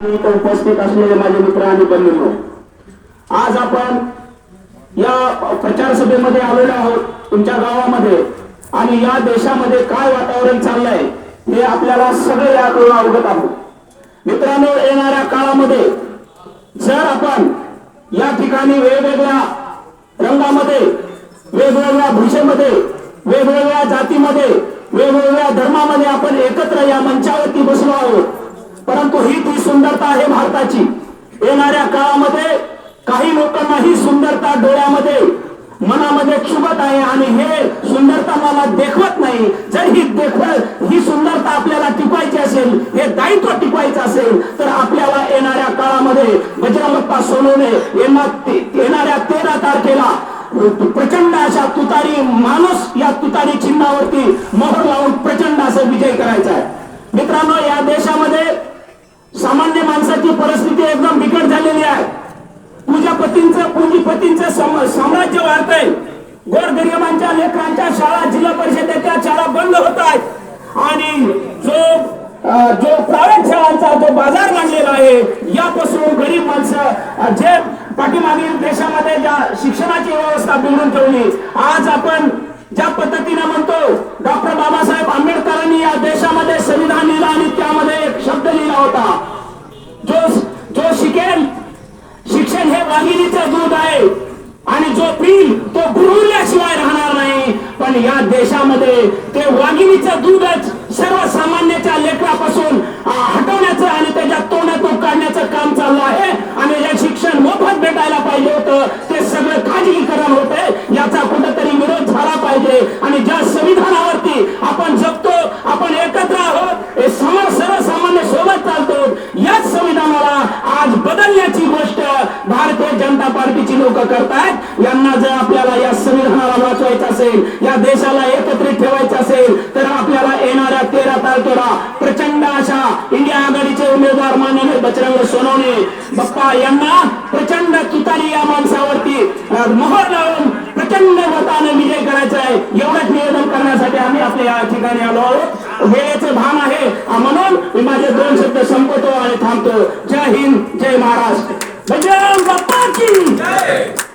इथं उपस्थित असलेले माझे मित्र आणि बंधू. आज आपण या प्रचार सभेमध्ये आलेलो आहोत तुमच्या गावामध्ये. आणि या देशामध्ये काय वातावरण चाललंय हे आपल्याला सगळे याकडून अवगत आहोत मित्रांनो येणाऱ्या काळामध्ये जर आपण या ठिकाणी वेगवेगळ्या रंगामध्ये वेगवेगळ्या भाषेमध्ये वेगवेगळ्या जातीमध्ये वेगवेगळ्या धर्मामध्ये आपण एकत्र या मंचावरती बसलो आहोत परंतु ही ती सुंदरता आहे भारताची येणाऱ्या काळामध्ये काही लोकांना ही सुंदरता डोळ्यामध्ये मनामध्ये क्षुभत आहे आणि हे सुंदरता मला देखवत नाही. जर ही देखवत ही सुंदरता आपल्याला टिकवायची असेल हे दायित्व टिकवायचं असेल तर आपल्याला येणाऱ्या काळामध्ये बजरंगप्पा सोनवणे यांना येणाऱ्या तेरा तारखेला प्रचंड अशा तुतारी माणूस या तुतारी चिन्हावरती मोहर लावून प्रचंड असा विजय करायचा आहे. मित्रांनो या देशामध्ये एकदम झालेली आहे पूजापतींचं पूंजीपतींचं सम- साम्राज्य वाढतंय. गोरगरिबांच्या लेकरांच्या शाळा जिल्हा परिषदेच्या शाळा बंद होत आहेत. आणि जो जो प्रायव्हेट शाळांचा जो बाजार मांडलेला आहे यापासून गरीब माणसं जे पाठीमागील देशामध्ये ज्या शिक्षणाची व्यवस्था बिघडून ठेवली आज आपण होईल तो गुरुल्याशिवाय राहणार नाही. पण या देशामध्ये ते वाघिणीचं दूधच सर्वसामान्याच्या लेकरापासून हटवण्याचं आणि त्याच्या तोंडातून काढण्याचं काम चाललं आहे. आणि जे शिक्षण मोफत भेटायला पाहिजे होतं ते सगळं खाजगीकरण होते याचा कुठेतरी विरोध झाला पाहिजे. आणि ज्या संविधानावरती आपण जगतो आपण एकत्र आहोत हे समोर सर्वसामान्य सोबत चालतो. याच संविधानाला आज बदलण्याची गोष्ट भारतीय जनता पार्टीची लोक करताय यांना जर आपल्याला या संविधानाला वाचवायचं असेल या देशाला एकत्रित ठेवायचं असेल तर आपल्याला येणाऱ्या तेरा तारखेला प्रचंड अशा इंडिया आघाडीचे उमेदवार माननीय बजरंग सोनवणे बाप्पा यांना प्रचंड तुतारी या माणसावरती मोहर लावून प्रचंड मताने विजय करायचा आहे. एवढंच निवेदन करण्यासाठी आम्ही आपल्या या ठिकाणी आलो आहोत. वेळेचं भान आहे. म्हणून मी माझे दोन शब्द संपवतो आणि थांबतो. जय हिंद जय महाराष्ट्र. बजरंग बाप्पा की